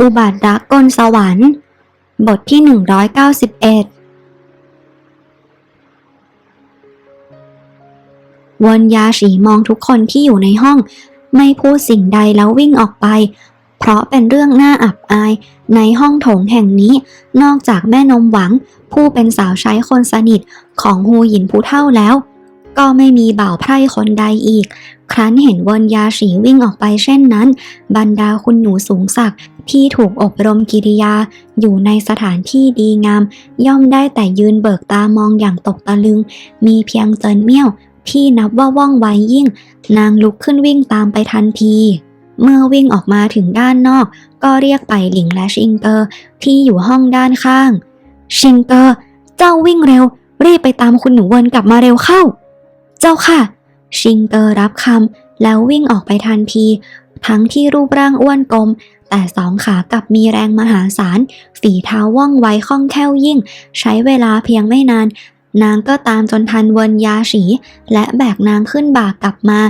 อุบัติรักกลสวรรค์ บทที่ 191 วนยาสีมองทุกคนที่อยู่ในห้อง ไม่พูดสิ่งใดแล้ววิ่งออกไป เพราะเป็นเรื่องน่าอับอายในห้องโถงแห่งนี้ นอกจากแม่นมหวัง ผู้เป็นสาวใช้คนสนิทของฮูหยินผู้เท่าแล้ว ก็ไม่มีบ่าวไพร่คนใดอีก ครั้นเห็นวนยาสีวิ่งออกไปเช่นนั้น บรรดาคุณหนูสูงศักดิ์ที่ถูกอบรมกิริยา อยู่ในสถานที่ดีงาม ย่อมได้แต่ยืนเบิกตามองอย่างตกตะลึง มีเพียงเจินเมี่ยว ที่นับว่าว่องไวยิ่ง นางลุกขึ้นวิ่งตามไปทันทีเมื่อวิ่งออกมาถึงด้านนอก ก็เรียกไปหลิงและชิงเกอร์ที่อยู่ห้องด้านข้าง ชิงเกอร์ เจ้าวิ่งเร็ว รีบไปตามคุณหนูเวินกลับมาเร็วเข้า เจ้าค่ะ ชิงเกอร์รับคำแล้ววิ่งออกไปทันที ทั้งที่รูปร่างอ้วนกลม แต่สองขากลับมีแรงมหาศาล ฝีเท้าว่องไวคล่องแคล่วยิ่ง ใช้เวลาเพียงไม่นาน นางก็ตามจนทันเวินยาฉีและแบกนางขึ้นบ่ากลับมา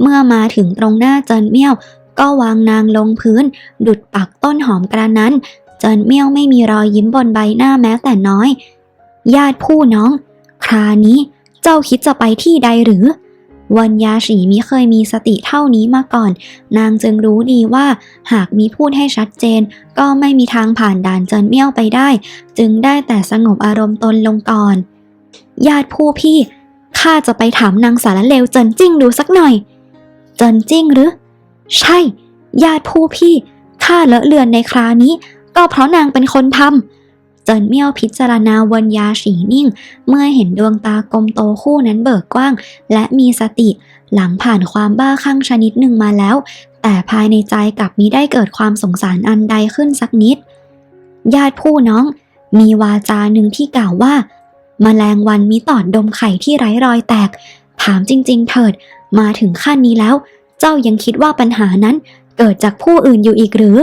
เมื่อมาถึงตรงหน้าเจินเมี่ยว ก็วางนางลงพื้น ดุดปักต้นหอมกระนั้น เจินเมี่ยวไม่มีรอยยิ้มบนใบหน้าแม้แต่น้อย ญาติผู้น้อง ครานี้ จ้าคิดจะไปที่ใดหรือ วันยาฉีมิเคยมีสติเท่านี้มาก่อน นางจึงรู้ดีว่า หากมีพูดให้ชัดเจน ก็ไม่มีทางผ่านด่านเจินเมี่ยวไปได้ จึงได้แต่สงบอารมณ์ตนลงก่อน ญาติผู้พี่ข้าจะไปถามนางสารเลวเจินจิ้งดูสักหน่อย เจินจิ้งหรือ ใช่ ญาติผู้พี่ข้าเลอะเลือนในครานี้ ก็เพราะนางเป็นคนทำ เจินเมี่ยวพิจารณาวนยาฉีนิ่ง เมื่อเห็นดวงตากลมโตคู่นั้นเบิกกว้าง และมีสติหลังผ่านความบ้าคลั่งชนิดหนึ่งมาแล้ว แต่ภายในใจกลับมิได้เกิดความสงสารอันใดขึ้นสักนิด ญาติผู้น้อง มีวาจาหนึ่งที่กล่าวว่าแมลงวันมีตอดดมไข่ที่ไร้รอยแตก ถามจริง ๆ เถิด มาถึงขั้นนี้แล้ว เจ้ายังคิดว่าปัญหานั้นเกิดจากผู้อื่นอยู่อีกหรือ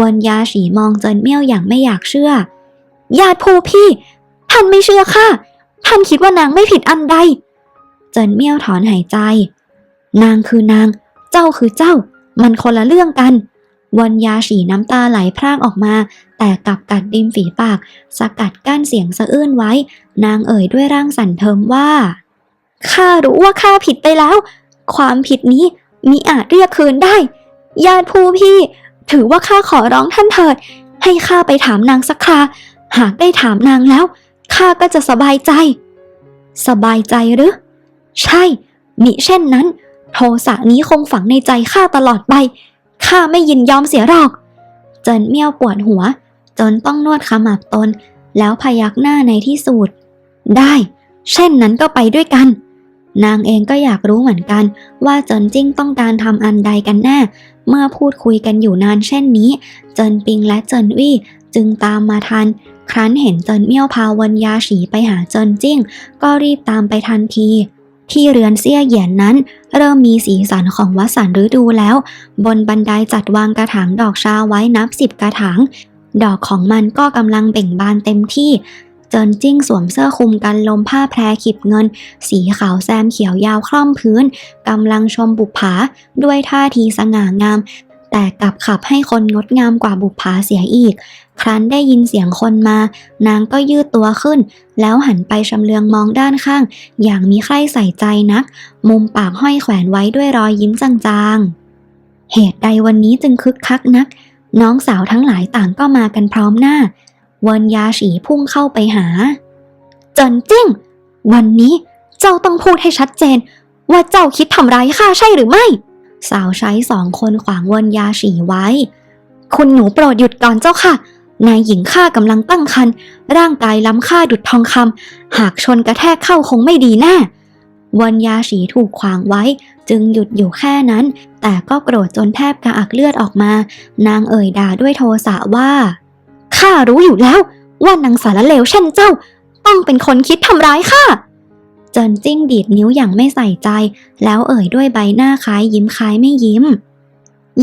วนยาฉีมองเจินเมี่ยวอย่างไม่อยากเชื่อ ญาติผู้พี่ ท่านไม่เชื่อค่ะ ท่านคิดว่านางไม่ผิดอันใด เจินเมี่ยวถอนหายใจ นางคือนาง เจ้าคือเจ้า มันคนละเรื่องกัน วันยาฉีน้ำตาไหลพรากออกมา แต่กลับกัดริมฝีปาก สกัดกั้นเสียงสะอื้นไว้ นางเอ่ยด้วยร่างสั่นเทิมว่าข้ารู้ว่าข้าผิดไปแล้ว ความผิดนี้มิอาจเรียกคืนได้ ญาติผู้พี่ ถือว่าข้าขอร้องท่านเถิด ให้ข้าไปถามนางสักครา หากได้ถามนางแล้วข้าก็จะสบายใจ สบายใจหรือ ใช่มิเช่นนั้น โทสะนี้คงฝังในใจข้าตลอดไปข้าไม่ยินยอมเสียหรอก เจินเมี่ยวปวดหัว จนต้องนวดขมับตน แล้วพยักหน้าในที่สุดได้ เช่นนั้นก็ไปด้วยกัน นางเองก็อยากรู้เหมือนกัน ว่าเจินจิ้งต้องการทำอันใดกันแน่ เมื่อพูดคุยกันอยู่นานเช่นนี้ เจินปิงและเจินวี่จึงตามมาทัน ครั้นเห็นเจินเมี่ยวพาวนยาฉีไปหาเจินจิ้ง ก็รีบตามไปทันที ที่เรือนเซี่ยเหยียนนั้น เริ่มมีสีสันของวัสันฤดูแล้ว บนบันไดจัดวางกระถางดอกชาไว้นับสิบกระถาง ดอกของมันก็กำลังเบ่งบานเต็มที่เจินจิ้งสวมเสื้อคลุมกันลมผ้าแพรขีบเงิน สีขาวแซมเขียวยาวคล่อมพื้น กำลังชมบุปผา ด้วยท่าทีสง่างาม แต่กลับขับให้คนงดงามกว่าบุปผาเสียอีก ครั้นได้ยินเสียงคนมา นางก็ยืดตัวขึ้น แล้วหันไปชำเลืองมองด้านข้าง อย่างมีใครใส่ใจนัก มุมปากห้อยแขวนไว้ด้วยรอยยิ้มจางๆ เหตุใดวันนี้จึงคึกคักนัก น้องสาวทั้งหลายต่างก็มากันพร้อมหน้า วันยาฉีพุ่งเข้าไปหาเจินจิ้ง วันนี้เจ้าต้องพูดให้ชัดเจน ว่าเจ้าคิดทำร้ายข้าใช่หรือไม่ สาวใช้สองคนขวางวนยาฉีไว้ คุณหนูโปรดหยุดก่อนเจ้าค่ะ นายหญิงข้ากำลังตั้งครรภ์ร่างกายล้ำค่าดุดทองคำหากชนกระแทกเข้าคงไม่ดีแน่วนยาฉีถูกขวางไว้ จึงหยุดอยู่แค่นั้น แต่ก็โกรธจนแทบกระอักเลือดออกมา นางเอ่ยด่าด้วยโทสะว่าข้ารู้อยู่แล้ว ว่านางสารเลวเช่นเจ้า ต้องเป็นคนคิดทำร้ายข้า จนจิ้งดีดนิ้วอย่างไม่ใส่ใจ แล้วเอ่ยด้วยใบหน้าคล้ายยิ้มคล้ายไม่ยิ้ม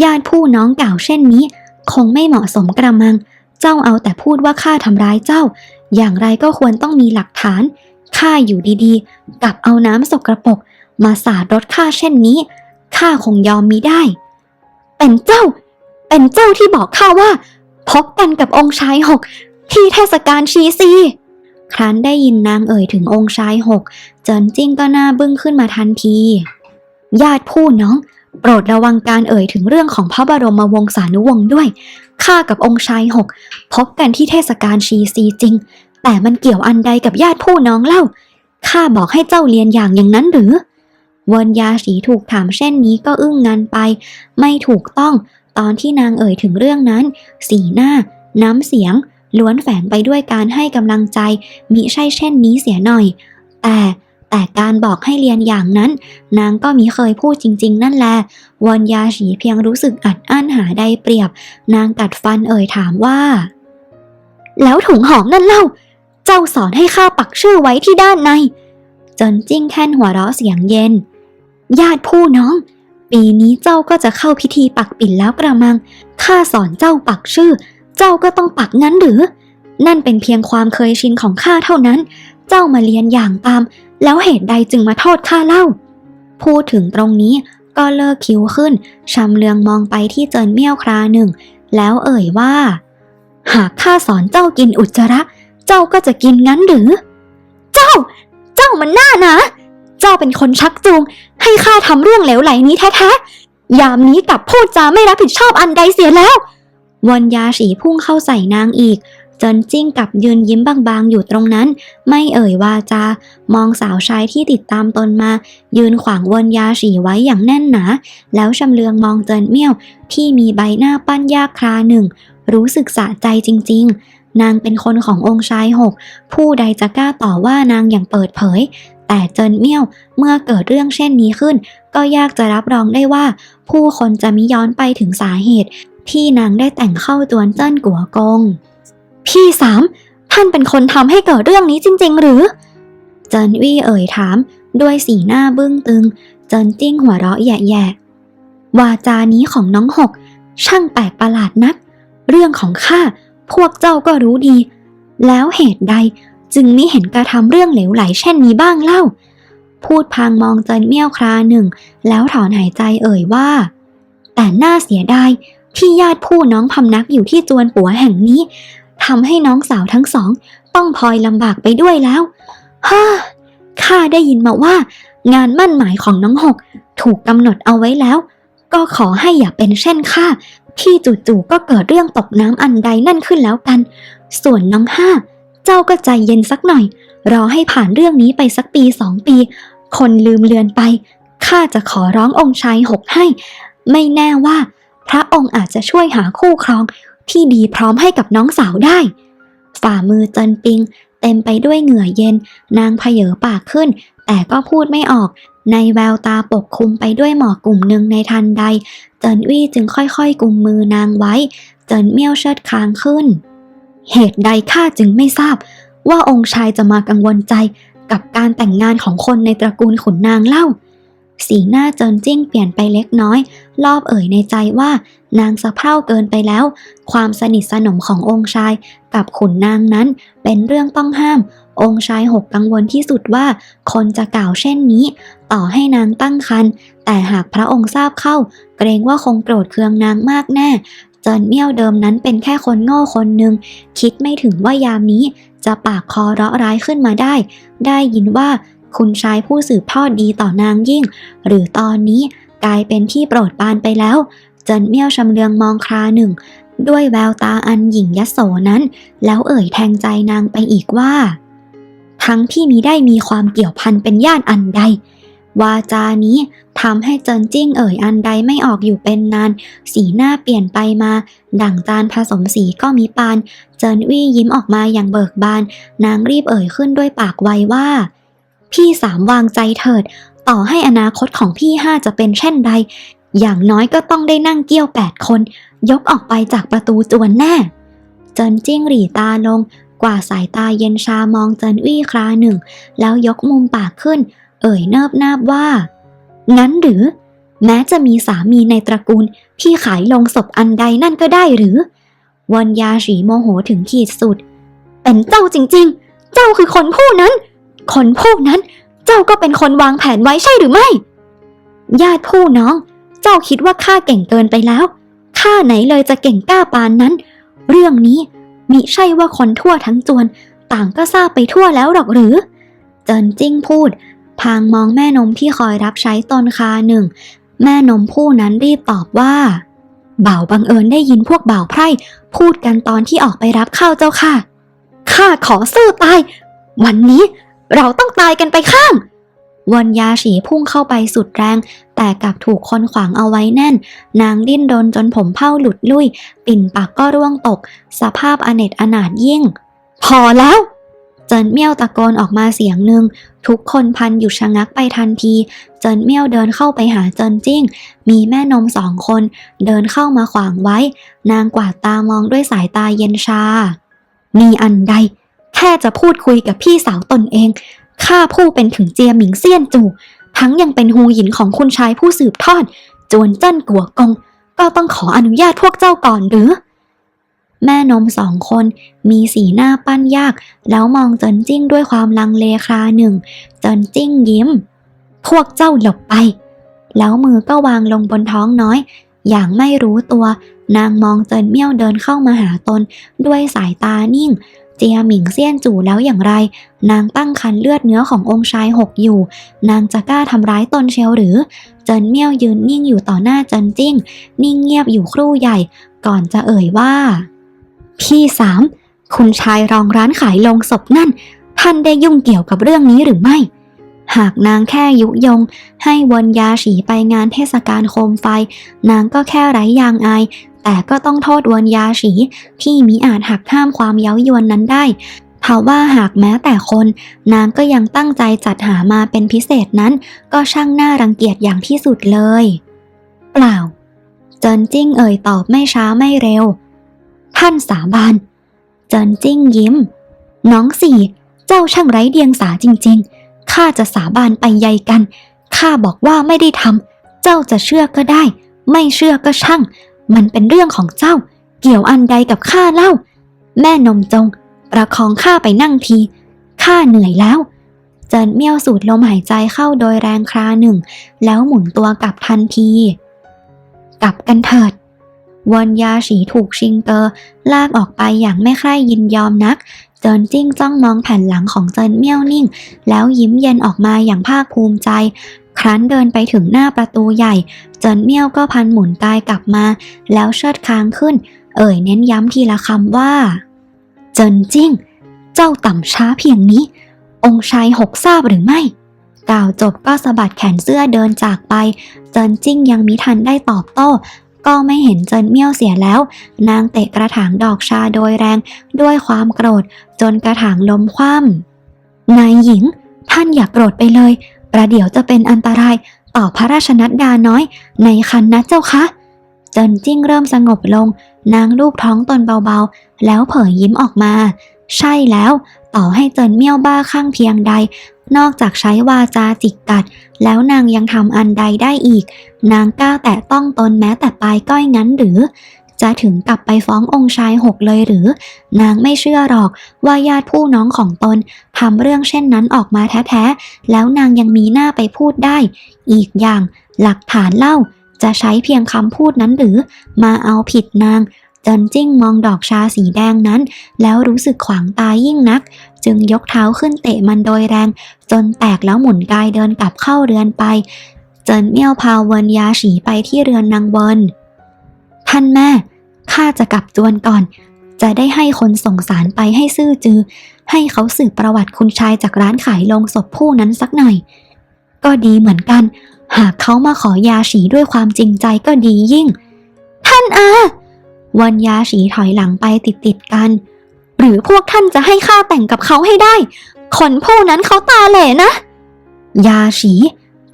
ญาติผู้น้องเก่าเช่นนี้ คงไม่เหมาะสมกระมัง เจ้าเอาแต่พูดว่าข้าทำร้ายเจ้า อย่างไรก็ควรต้องมีหลักฐานข้าอยู่ดีๆ กับเอาน้ำสกรปรกมาสาดรถข้าเช่นนี้ข้าคงยอมมิได้ เป็นเจ้า เป็นเจ้าที่บอกข้าว่า พบกันกับองค์ชายหก ที่เทศกาลชีซี ครั้นได้ยินนางเอ่ยถึงองค์ชายหก เจินจิ้งก็หน้าบึ้งขึ้นมาทันที ญาติผู้น้อง โปรดระวังการเอ่ยถึงเรื่องของพระบรมวงศานุวงศ์ด้วย ข้ากับองค์ชายหก พบกันที่เทศกาลชีซีจริง แต่มันเกี่ยวอันใดกับญาติผู้น้องเล่า ข้าบอกให้เจ้าเรียนอย่างอย่างนั้นหรือเวนยาสีถูกถามเช่นนี้ก็อึ้งงันไป ไม่ถูกต้องตอนที่นางเอ่ยถึงเรื่องนั้น สีหน้า น้ำเสียง ล้วนแฝงไปด้วยการให้กำลังใจมิใช่เช่นนี้เสียหน่อย แต่แต่การบอกให้เรียนอย่างนั้น นางก็มิเคยพูดจริง ๆ นั่นแหละวอนยาฉีเพียงรู้สึกอัดอั้นหาได้เปรียบ นางกัดฟันเอ่ยถามว่า แล้วถุงหอมนั่นเล่า เจ้าสอนให้ข้าปักชื่อไว้ที่ด้านใน จนจิ้งแค่นหัวเราะเสียงเย็น ญาติผู้น้อง ปีนี้เจ้าก็จะเข้าพิธีปักปิ่นแล้วกระมังข้าสอนเจ้าปักชื่อ เจ้าก็ต้องปักงั้นหรือ นั่นเป็นเพียงความเคยชินของข้าเท่านั้น เจ้ามาเรียนอย่างตาม แล้วเหตุใดจึงมาโทษข้าเล่า พูดถึงตรงนี้ก็เลิกคิ้วขึ้นชำเลืองมองไปที่เจินเมี่ยวคราหนึ่ง แล้วเอ่ยว่า หากข้าสอนเจ้ากินอุจจาระ เจ้าก็จะกินงั้นหรือ เจ้า เจ้ามันน่านะ เจ้าเป็นคนชักจูง ให้ข้าทำเรื่องเหลวไหลนี้แท้ๆ ยามนี้กลับพูดจาไม่รับผิดชอบอันใดเสียแล้ว วนยาสีพุ่งเข้าใส่นางอีก จนจิ้งกับยืนยิ้มบางๆ อยู่ตรงนั้น ไม่เอ่ยวาจา มองสาวชายที่ติดตามตนมา ยืนขวางวนยาสีไว้อย่างแน่นหนา แล้วชำเลืองมองเจินเมี่ยว ที่มีใบหน้าปั้นยากคราหนึ่ง รู้สึกสะใจจริง ๆนางเป็นคนขององค์ชายหก ผู้ใดจะกล้าต่อว่านางอย่างเปิดเผย แต่เจินเมี่ยวเมื่อเกิดเรื่องเช่นนี้ขึ้น ก็ยากจะรับรองได้ว่า ผู้คนจะมิย้อนไปถึงสาเหตุ ที่นางได้แต่งเข้าจวนเจิ้นกัวกง พี่สามท่านเป็นคนทำให้เกิดเรื่องนี้จริง ๆ หรือ เจินวี่เอ่ยถามด้วยสีหน้าบึ้งตึง เจินจิ้งหัวเราะแย่ๆวาจานี้ของน้องหก ช่างแปลกประหลาดนัก เรื่องของข้าพวกเจ้าก็รู้ดี แล้วเหตุใดจึงมิเห็นกระทำเรื่องเหลวไหลเช่นนี้บ้างเล่า พูดพางมองเจินเมี่ยวคราหนึ่ง แล้วถอนหายใจเอ่ยว่า แต่น่าเสียดาย ที่ญาติผู้น้องพำนักอยู่ที่จวนปัวแห่งนี้ทำให้น้องสาวทั้งสอง ต้องพลอยลำบากไปด้วยแล้วฮ่าข้าได้ยินมาว่า งานมั่นหมายของน้องหก ถูกกำหนดเอาไว้แล้ว ก็ขอให้อย่าเป็นเช่นข้าที่จู่ๆก็เกิดเรื่องตกน้ำอันใดนั่นขึ้นแล้วกัน ส่วนน้องห้า เจ้าก็ใจเย็นสักหน่อย รอให้ผ่านเรื่องนี้ไปสักปีสองปี คนลืมเลือนไปข้าจะขอร้ององค์ชายหกให้ ไม่แน่ว่า พระองค์อาจจะช่วยหาคู่ครองที่ดีพร้อมให้กับน้องสาวได้ ฝ่ามือจินปิง เต็มไปด้วยเหงื่อเย็น นางเพเยอปากขึ้น แต่ก็พูดไม่ออก ในแววตาปกคลุมไปด้วยหมอกกลุ่มหนึ่งในทันใด เจินวี่จึงค่อยๆกุมมือนางไว้ เจินเมี่ยวเชิดคางขึ้น เหตุใดข้าจึงไม่ทราบ ว่าองค์ชายจะมากังวลใจกับการแต่งงานของคนในตระกูลขุนนางเล่า สีหน้าเจินจิ้งเปลี่ยนไปเล็กน้อย รอบเอ่ยในใจว่า นางสะเพร่าเกินไปแล้ว ความสนิทสนมขององค์ชายกับขุนนางนั้นเป็นเรื่องต้องห้าม องค์ชายหกกังวลที่สุดว่า คนจะกล่าวเช่นนี้ ต่อให้นางตั้งครรภ์แต่หากพระองค์ทราบเข้า เกรงว่าคงโกรธเคืองนางมากแน่เจินเมี่ยวเดิมนั้นเป็นแค่คนโง่คนหนึ่งคิดไม่ถึงว่ายามนี้จะปากคอเราะร้ายขึ้นมาได้ ได้ยินว่า คุณชายผู้สืบทอดดีต่อนางยิ่ง หรือตอนนี้กลายเป็นที่โปรดปานไปแล้ว เจินเมี่ยวชำเลืองมองคราหนึ่ง ด้วยแววตาอันหยิ่งยโสนั้น แล้วเอ่ยแทงใจนางไปอีกว่า ทั้งที่มิได้มีความเกี่ยวพันเป็นญาติอันใด วาจานี้ทำให้เจินจิ้งเอ่ยอันใดไม่ออกอยู่เป็นนาน สีหน้าเปลี่ยนไปมา ดั่งจานผสมสีก็มีปาน เจินวี่ยิ้มออกมาอย่างเบิกบาน นางรีบเอ่ยขึ้นด้วยปากไวว่า พี่สามวางใจเถิด ต่อให้อนาคตของพี่ห้าจะเป็นเช่นใด อย่างน้อยก็ต้องได้นั่งเกี้ยวแปดคน ยกออกไปจากประตูจวนแน่เจินจิ้งหรี่ตาลง กว่าสายตาเย็นชามองเจินวี่คราหนึ่ง แล้วยกมุมปากขึ้น เอ่ยเนิบนาบว่า งั้นหรือ แม้จะมีสามีในตระกูลที่ขายลงศพอันใดนั่นก็ได้หรือ วันยาสีโมโหถึงขีดสุด เป็นเจ้าจริง ๆ เจ้าคือคนผู้นั้น คนผู้นั้น เจ้าก็เป็นคนวางแผนไว้ใช่หรือไม่ ญาติผู้น้อง เจ้าคิดว่าข้าเก่งเกินไปแล้ว ข้าไหนเลยจะเก่งกล้าปานนั้น เรื่องนี้มิใช่ว่าคนทั่วทั้งจวน ต่างก็ทราบไปทั่วแล้วหรอกหรือ เจินจิ้งพูด พางมองแม่นมที่คอยรับใช้ตนคาหนึ่ง แม่นมผู้นั้นรีบตอบว่าบ่าวบังเอิญได้ยินพวกบ่าวไพร่ พูดกันตอนที่ออกไปรับข้าวเจ้าค่ะ ข้าขอสู้ตาย วันนี้ เราต้องตายกันไปข้าง วันยาฉีพุ่งเข้าไปสุดแรง แต่กลับถูกคนขวางเอาไว้แน่น นางดิ้นรนจนผมเผ้าหลุดลุ่ยปิ่นปากก็ร่วงตก สภาพอเนจอนาถยิ่ง พอแล้วเจินเมี่ยวตะโกนออกมาเสียงหนึ่ง ทุกคนพันหยุดชะงักไปทันที เจินเมี่ยวเดินเข้าไปหาเจินจิ้ง มีแม่นมสองคน เดินเข้ามาขวางไว้ นางกวาดตามองด้วยสายตาเย็นชา มีอันใด แค่จะพูดคุยกับพี่สาวตนเองข้าผู้เป็นถึงเจียหมิงเซียนจู่ทั้งยังเป็นฮูหยินของคุณชายผู้สืบทอด จวนเจิ้นกัวกง ก็ต้องขออนุญาตพวกเจ้าก่อนหรือ แม่นมสองคนมีสีหน้าปั้นยาก แล้วมองเจินจิ้งด้วยความลังเลคราหนึ่ง เจินจิ้งยิ้ม พวกเจ้าหลบไป แล้วมือก็วางลงบนท้องน้อย อย่างไม่รู้ตัว นางมองเจินเมี่ยวเดินเข้ามาหาตน ด้วยสายตานิ่ง เจียหมิงเซียนจู่แล้วอย่างไร นางตั้งคันเลือดเนื้อขององค์ชายหกอยู่ นางจะกล้าทำร้ายตนเชียวหรือ เจินเมี่ยวยืนนิ่งอยู่ต่อหน้าเจินจิ้ง นิ่งเงียบอยู่ครู่ใหญ่ ก่อนจะเอ่ยว่า พี่สามคุณชายรองร้านขายลงศพนั่น ท่านได้ยุ่งเกี่ยวกับเรื่องนี้หรือไม่ หากนางแค่ยุยง ให้วนยาฉีไปงานเทศกาลโคมไฟ นางก็แค่ไร้ยางอาย แต่ก็ต้องโทษวนยาฉีที่มิอาจหักห้ามความเย้ายวนนั้นได้เพราะว่าหากแม้แต่คน นางก็ยังตั้งใจจัดหามาเป็นพิเศษนั้น ก็ช่างน่ารังเกียจอย่างที่สุดเลย เปล่า เจินจิ้งเอ่ยตอบไม่ช้าไม่เร็ว ท่านสาบานเจินจิ้งยิ้ม น้องสี่ เจ้าช่างไร้เดียงสาจริง ๆ ข้าจะสาบานไปใยกัน ข้าบอกว่าไม่ได้ทำ เจ้าจะเชื่อก็ได้ ไม่เชื่อก็ช่าง มันเป็นเรื่องของเจ้า เกี่ยวอันใดกับข้าเล่า แม่นมจง ประคองข้าไปนั่งที ข้าเหนื่อยแล้ว เจินเมี่ยวสูดลมหายใจเข้าโดยแรงคราหนึ่ง แล้วหมุนตัวกลับทันที กลับกันเถิดวนยาฉีถูกชิงเกอร์ลากออกไปอย่างไม่ใคร่ยินยอมนัก เจินจิ้งจ้องมองแผ่นหลังของเจินเมี่ยวนิ่ง แล้วยิ้มเย็นออกมาอย่างภาคภูมิใจ ครั้นเดินไปถึงหน้าประตูใหญ่ จินเมี่ยวก็พันหมุนกายกลับมา แล้วเชิดค้างขึ้น เอ่ยเน้นย้ำทีละคำว่า เจินจิ้ง เจ้าต่ำช้าเพียงนี้ องค์ชายหกทราบหรือไม่กล่าวจบก็สะบัดแขนเสื้อเดินจากไป เจินจิ้งยังมิทันได้ตอบโต้ ก็ไม่เห็นเจินเมี่ยวเสียแล้ว นางเตะกระถางดอกชาโดยแรงด้วยความโกรธ จนกระถางล้มคว่ำนายหญิง ท่านอย่ากโกรธไปเลย ประเดี๋ยวจะเป็นอันตราย ต่อพระราชนัดดาน้อย ในคันนะเจ้าคะจนจิ้งเริ่มสงบลง นางลูบท้องตนเบาๆ แล้วเผยยิ้มออกมา ใช่แล้วต่อให้เจินเมี่ยวบ้าข้างเพียงใด นอกจากใช้วาจาจิกกัด แล้วนางยังทำอันใดได้อีก นางกล้าแตะต้องตนแม้แต่ปลายก้อยงั้นหรือ จะถึงกลับไปฟ้ององค์ชายหกเลยหรือ นางไม่เชื่อหรอกว่าญาติผู้น้องของตนทำเรื่องเช่นนั้นออกมาแท้ๆ แล้วนางยังมีหน้าไปพูดได้ อีกอย่างหลักฐานเล่าจะใช้เพียงคำพูดนั้นหรือ มาเอาผิดนางเจินจิ้งมองดอกชาสีแดงนั้น แล้วรู้สึกขวางตายิ่งนัก จึงยกเท้าขึ้นเตะมันโดยแรง จนแตกแล้วหมุนกายเดินกลับเข้าเรือนไป เจินเมี่ยวพาเวินยาฉีไปที่เรือนนางเวิน ท่านแม่ ข้าจะกลับจวนก่อน จะได้ให้คนส่งสารไปให้ซื่อจือ ให้เขาสืบประวัติคุณชายจากร้านขายโลงศพผู้นั้นสักหน่อย ก็ดีเหมือนกัน หากเขามาขอยาฉีด้วยความจริงใจก็ดียิ่ง ท่านอา วันยาฉีถอยหลังไปติดติดๆกัน หรือพวกท่านจะให้ข้าแต่งกับเขาให้ได้ คนผู้นั้นเขาตาเหล่นะ ยาฉี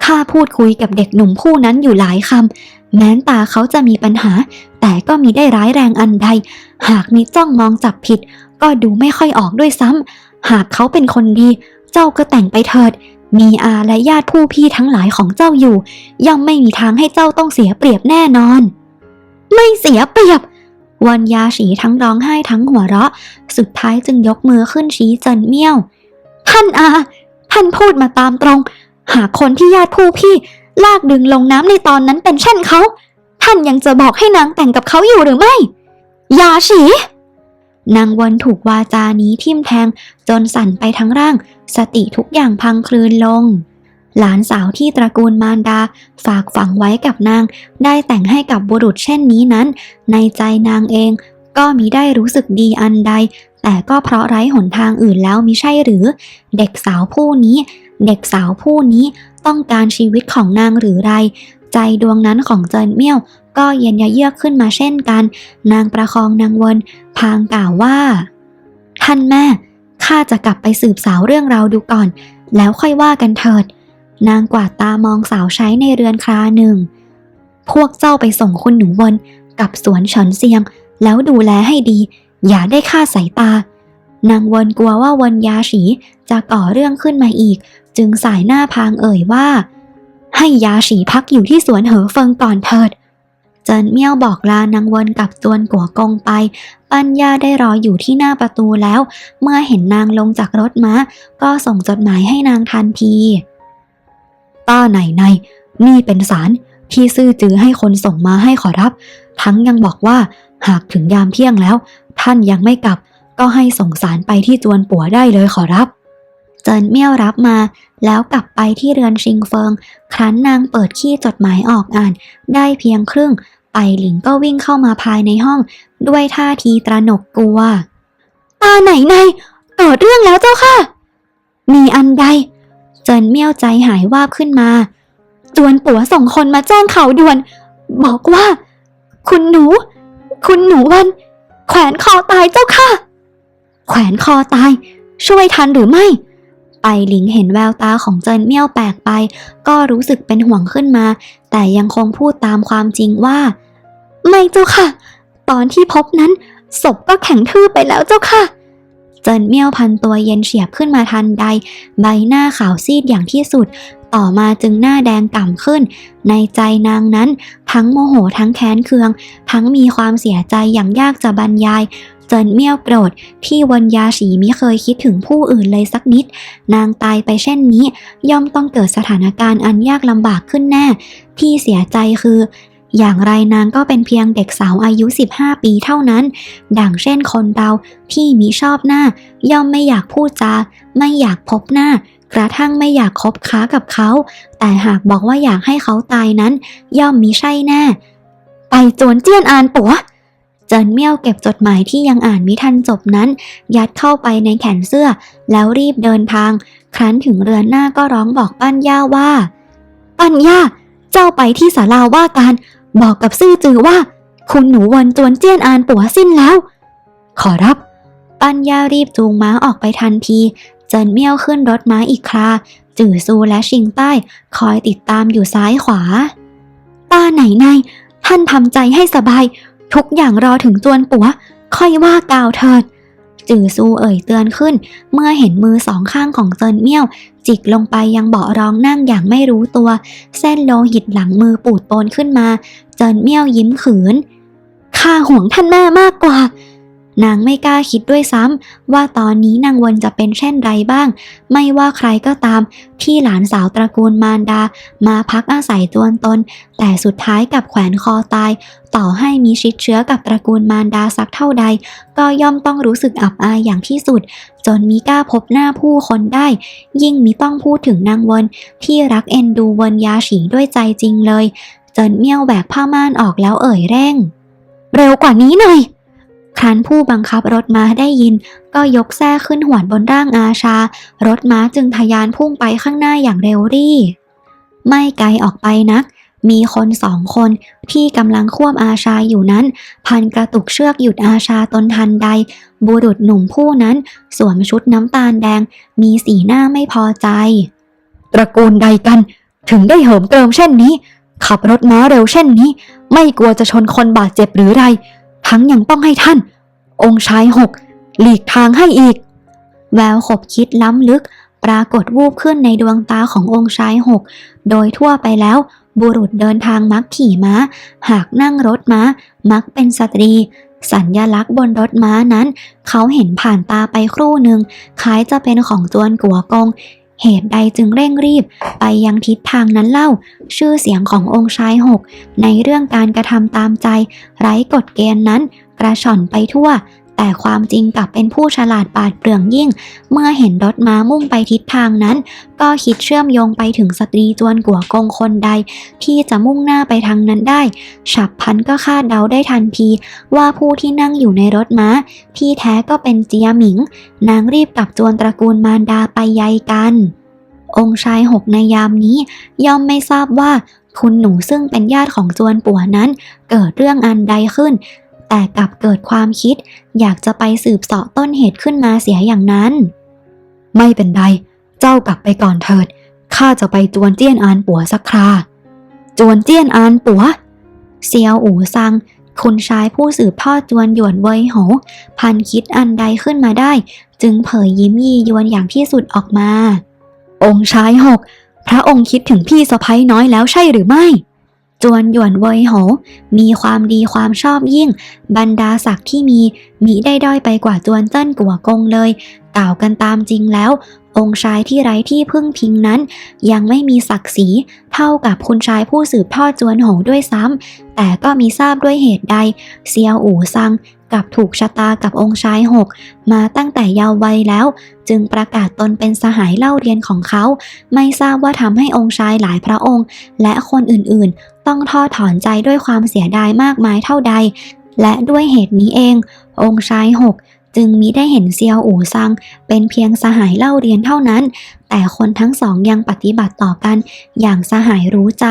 ข้าพูดคุยกับเด็กหนุ่มผู้นั้นอยู่หลายคำ แม้นตาเขาจะมีปัญหา แต่ก็มีได้ร้ายแรงอันใด หากมีจ้องมองจับผิด ก็ดูไม่ค่อยออกด้วยซ้ำหากเขาเป็นคนดี เจ้าก็แต่งไปเถิด มีอาและญาติผู้พี่ทั้งหลายของเจ้าอยู่ ย่อมไม่มีทางให้เจ้าต้องเสียเปรียบแน่นอน ไม่เสียเปรียบวันยาฉีทั้งร้องไห้ทั้งหัวเราะ สุดท้ายจึงยกมือขึ้นชี้เจินเมี่ยว ท่านอา ท่านพูดมาตามตรง หากคนที่ญาติผู้พี่ ลากดึงลงน้ำในตอนนั้นเป็นเช่นเขา ท่านยังจะบอกให้นางแต่งกับเขาอยู่หรือไม่ยาฉีนางวนถูกวาจานี้ทิ่มแทงจนสั่นไปทั้งร่าง สติทุกอย่างพังคลืนลง หลานสาวที่ตระกูลมารดาฝากฝังไว้กับนาง ได้แต่งให้กับบุรุษเช่นนี้นั้น ในใจนางเองก็มิได้รู้สึกดีอันใด แต่ก็เพราะไร้หนทางอื่นแล้วมิใช่หรือ เด็กสาวผู้นี้ เด็กสาวผู้นี้ ต้องการชีวิตของนางหรือไร ใจดวงนั้นของเจินเมี่ยว ก็เย็นยะเยือกขึ้นมาเช่นกัน นางประคองนางวน พางกล่าวว่า ท่านแม่ข้าจะกลับไปสืบสาวเรื่องราวดูก่อน แล้วค่อยว่ากันเถิด นางกวาดตามองสาวใช้ในเรือนคราหนึ่ง พวกเจ้าไปส่งคุณหนูวนกับสวนฉนเซียง แล้วดูแลให้ดี อย่าได้ฆ่าสายตา นางวนกลัวว่าวนยาฉีจะก่อเรื่องขึ้นมาอีก จึงสายหน้าพางเอ่ยว่า ให้ยาฉีพักอยู่ที่สวนเหอเฟิงก่อนเถิด เจินเมี่ยวบอกลานางวนกับจวนกัวกงไป ปัญญาได้รออยู่ที่หน้าประตูแล้ว เมื่อเห็นนางลงจากรถม้า ก็ส่งจดหมายให้นางทันที ต้าไหนในนี่เป็นสารที่ซื่อจือให้คนส่งมาให้ขอรับ ทั้งยังบอกว่าหากถึงยามเที่ยงแล้ว ท่านยังไม่กลับ ก็ให้ส่งสารไปที่จวนปัวได้เลยขอรับ เจินเมี่ยวรับมา แล้วกลับไปที่เรือนชิงเฟิง ครั้นนางเปิดขี้จดหมายออกอ่าน ได้เพียงครึ่ง ไปหลิงก็วิ่งเข้ามาภายในห้อง ด้วยท่าทีตระหนกกลัว ตาไหนในเกิดเรื่องแล้วเจ้าค่ะ มีอันใด เจินเมี่ยวใจหายวาบขึ้นมา จวนปัวส่งคนมาแจ้งข่าวด่วน บอกว่า คุณหนู คุณหนูวัน แขวนคอตายเจ้าค่ะ แขวนคอตาย ช่วยทันหรือไม่ ไปหลิงเห็นแววตาของเจินเมี่ยวแปลกไป ก็รู้สึกเป็นห่วงขึ้นมา แต่ยังคงพูดตามความจริงว่า ไม่เจ้าค่ะ ตอนที่พบนั้น ศพก็แข็งทื่อไปแล้วเจ้าค่ะ เจินเมี่ยวพันตัวเย็นเฉียบขึ้นมาทันใด ใบหน้าขาวซีดอย่างที่สุด ต่อมาจึงหน้าแดงก่ำขึ้น ในใจนางนั้น ทั้งโมโหทั้งแค้นเคือง ทั้งมีความเสียใจอย่างยากจะบรรยาย เจินเมี่ยวโกรธที่วันยาฉีมิเคยคิดถึงผู้อื่นเลยสักนิด นางตายไปเช่นนี้ ย่อมต้องเกิดสถานการณ์อันยากลำบากขึ้นแน่ ที่เสียใจคืออย่างไรนางก็เป็นเพียงเด็กสาวอายุ 15 ปีเท่านั้น ดังเช่นคนเราที่มีชอบหน้า ย่อมไม่อยากพูดจา ไม่อยากพบหน้า กระทั่งไม่อยากคบค้ากับเขา แต่หากบอกว่าอยากให้เขาตายนั้น ย่อมมิใช่แน่ ไปโจวนเจี้ยนอานปัว เจินเมี่ยวเก็บจดหมายที่ยังอ่านมิทันจบนั้น ยัดเข้าไปในแขนเสื้อ แล้วรีบเดินทาง ครั้นถึงเรือนหน้าก็ร้องบอกปั้นย่าว่า ปั้นย่า เจ้าไปที่ศาลาว่าการ บอกกับซื่อจือว่า คุณหนูวันจวนเจี้ยนอานปัวสิ้นแล้ว ขอรับ ปัญญารีบจูงม้าออกไปทันที เจินเมี่ยวขึ้นรถม้าอีกครา จื่อซูและชิงใต้ คอยติดตามอยู่ซ้ายขวาตาไหนในท่านทำใจให้สบาย ทุกอย่างรอถึงจวนปัว ค่อยว่ากล่าวเถิด จื่อซูเอ่ยเตือนขึ้น เมื่อเห็นมือสองข้างของเจินเมี่ยว จิกลงไปยังเบาะรองนั่งอย่างไม่รู้ตัว เส้นโลหิตหลังมือปูดโปนขึ้นมา เจินเมี่ยวยิ้มขืนข้าห่วงท่านแม่มากกว่า นางไม่กล้าคิดด้วยซ้ำว่าตอนนี้นางวนจะเป็นเช่นไรบ้าง ไม่ว่าใครก็ตาม ที่หลานสาวตระกูลมารดา มาพักอาศัยตัวตน แต่สุดท้ายกับแขวนคอตาย ต่อให้มีชิดเชื้อกับตระกูลมารดาสักเท่าใด ก็ย่อมต้องรู้สึกอับอายอย่างที่สุด จนมีกล้าพบหน้าผู้คนได้ ยิ่งมีต้องพูดถึงนางวนที่รักเอ็นดูวนยาฉีด้วยใจจริงเลย จนเมี่ยวแบกผ้าม่านออกแล้วเอ่ยเร่ง เร็วกว่านี้หน่อย ครั้นผู้บังคับรถม้าได้ยิน ก็ยกแส้ขึ้นหวนบนร่างอาชา รถม้าจึงทะยานพุ่งไปข้างหน้าอย่างเร็วรี่ ไม่ไกลออกไปนัก มีคนสองคนที่กำลังควบอาชาอยู่นั้น พันกระตุกเชือกหยุดอาชาตนทันใด บุรุษหนุ่มผู้นั้นสวมชุดน้ำตาลแดง มีสีหน้าไม่พอใจ ตระกูลใดกัน ถึงได้เหิมเกริมเช่นนี้ ขับรถม้าเร็วเช่นนี้ ไม่กลัวจะชนคนบาดเจ็บหรือไร ทั้งยังต้องให้ท่าน องค์ชายหกหลีกทางให้อีก แววขบคิดล้ำลึก ปรากฏวูบขึ้นในดวงตาขององค์ชายหก โดยทั่วไปแล้ว บุรุษเดินทางมักขี่ม้า หากนั่งรถม้า มักเป็นสตรี สัญญลักษณ์บนรถม้านั้น เขาเห็นผ่านตาไปครู่หนึ่งคล้ายจะเป็นของจวนกัวกง เหตุใดจึงเร่งรีบไปยังทิศทางนั้นเล่า ชื่อเสียงขององค์ชายหก ในเรื่องการกระทำตามใจ ไร้กฎเกณฑ์นั้น กระชอนไปทั่ว แต่ความจริงกลับเป็นผู้ฉลาดปาดเปรื่องยิ่ง เมื่อเห็นรถม้ามุ่งไปทิศทางนั้น ก็คิดเชื่อมโยงไปถึงสตรีจวนกัวกงคนใด ที่จะมุ่งหน้าไปทางนั้นได้ ฉับพันก็คาดเดาได้ทันที ว่าผู้ที่นั่งอยู่ในรถม้า ที่แท้ก็เป็นเจียหมิง นางรีบกลับจวนตระกูลมารดาไปใยกัน องค์ชายหกในยามนี้ ย่อมไม่ทราบว่าคุณหนูซึ่งเป็นญาติของจวนปัวนั้น เกิดเรื่องอันใดขึ้น แต่กลับเกิดความคิด อยากจะไปสืบเสาะต้นเหตุขึ้นมาเสียอย่างนั้น ไม่เป็นไร เจ้ากลับไปก่อนเถิด ข้าจะไปจวนเจี้ยนอานปัวสักครา จวนเจี้ยนอานปัว เซียวอู่ซัง คุณชายผู้สืบทอดจวนหยวนเวยโหพันคิดอันใดขึ้นมาได้ จึงเผยยิ้มยียวนอย่างที่สุดออกมา องค์ชายหก พระองค์คิดถึงพี่สะพ้ยน้อยแล้วใช่หรือไม่ จวนหยวนเวยโห มีความดีความชอบยิ่ง บรรดาศักดิ์ที่มีมิได้ด้อยไปกว่าจวนเจิ้นกัวกงเลย กล่าวกันตามจริงแล้ว องค์ชายที่ไร้ที่พึ่งพิงนั้น ยังไม่มีศักดิ์ศรี เท่ากับคุณชายผู้สืบทอดจวนหวด้วยซ้ำ แต่ก็มีทราบด้วยเหตุใดเซียวอู่ซังกับถูกชะตากับองค์ชายหกมาตั้งแต่เยาว์วัยแล้ว จึงประกาศตนเป็นสหายเล่าเรียนของเขา ไม่ทราบว่าทำให้องค์ชายหลายพระองค์ และคนอื่นๆ ต้องทอดถอนใจด้วยความเสียดายมากมายเท่าใด และด้วยเหตุนี้เอง องค์ชายหก จึงมิได้เห็นเซียวอู่ซัง เป็นเพียงสหายเล่าเรียนเท่านั้น แต่คนทั้งสองยังปฏิบัติต่อกันอย่างสหายรู้ใจ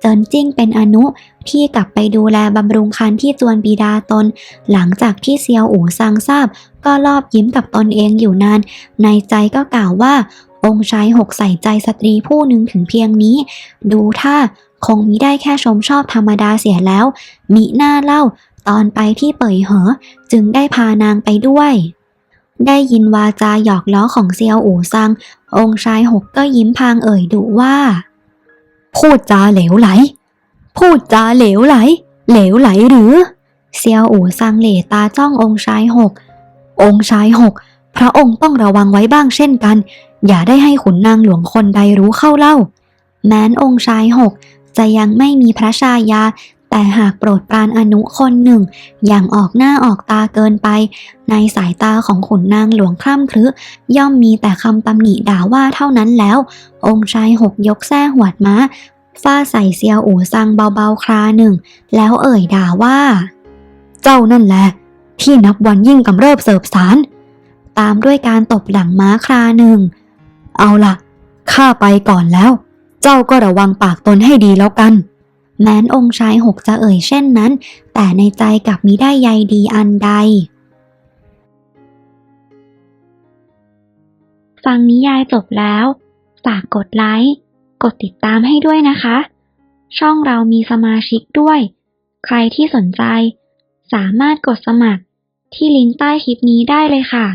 เจินจิ้งเป็นอนุที่กลับไปดูแลบำรุงคันที่จวนบิดาตน หลังจากที่เซียวอู่ซังทราบ ก็รอบยิ้มกับตนเองอยู่นาน ในใจก็กล่าวว่า องค์ชายหกใส่ใจสตรีผู้หนึ่งถึงเพียงนี้ ดูท่าคงมิได้แค่ชมชอบธรรมดาเสียแล้ว มิหน้าเล่า ตอนไปที่เป่ยเหอ จึงได้พานางไปด้วย ได้ยินวาจาหยอกล้อของเซียวอู่ซัง องค์ชายหกก็ยิ้มพางเอ่ยดุว่า พูดจาเหลวไหล พูดจาเหลวไหล เหลวไหลหรือ เซียวอู่ซังเหลตาจ้ององค์ชายหก องค์ชายหกพระองค์ต้องระวังไว้บ้างเช่นกัน อย่าได้ให้ขุนนางหลวงคนใดรู้เข้าเล่า แม้นองค์ชายหกจะยังไม่มีพระชายา แต่หากโปรดปรานอนุคนหนึ่ง อย่างออกหน้าออกตาเกินไป ในสายตาของขุนนางหลวงคล่ำครึย่อมมีแต่คำตำหนิด่าว่าเท่านั้นแล้ว องค์ชายหกยกแส้หวดม้าฟาใส่เซียวอู่ซังเบาๆคราหนึ่ง แล้วเอ่ยด่าว่า เจ้านั่นแหละ ที่นับวันยิ่งกำเริบเสบสาร ตามด้วยการตบหลังม้าคราหนึ่ง เอาล่ะ ข้าไปก่อนแล้ว เจ้าก็ระวังปากตนให้ดีแล้วกัน แม้นองค์ชายหกจะเอ่ยเช่นนั้น แต่ในใจกลับมิได้ใยดีอันใด ฟังนิยายจบแล้ว ฝากกดไลค์ กดติดตามให้ด้วยนะคะ ช่องเรามีสมาชิกด้วย ใครที่สนใจ สามารถกดสมัครที่ลิงก์ใต้คลิปนี้ได้เลยค่ะ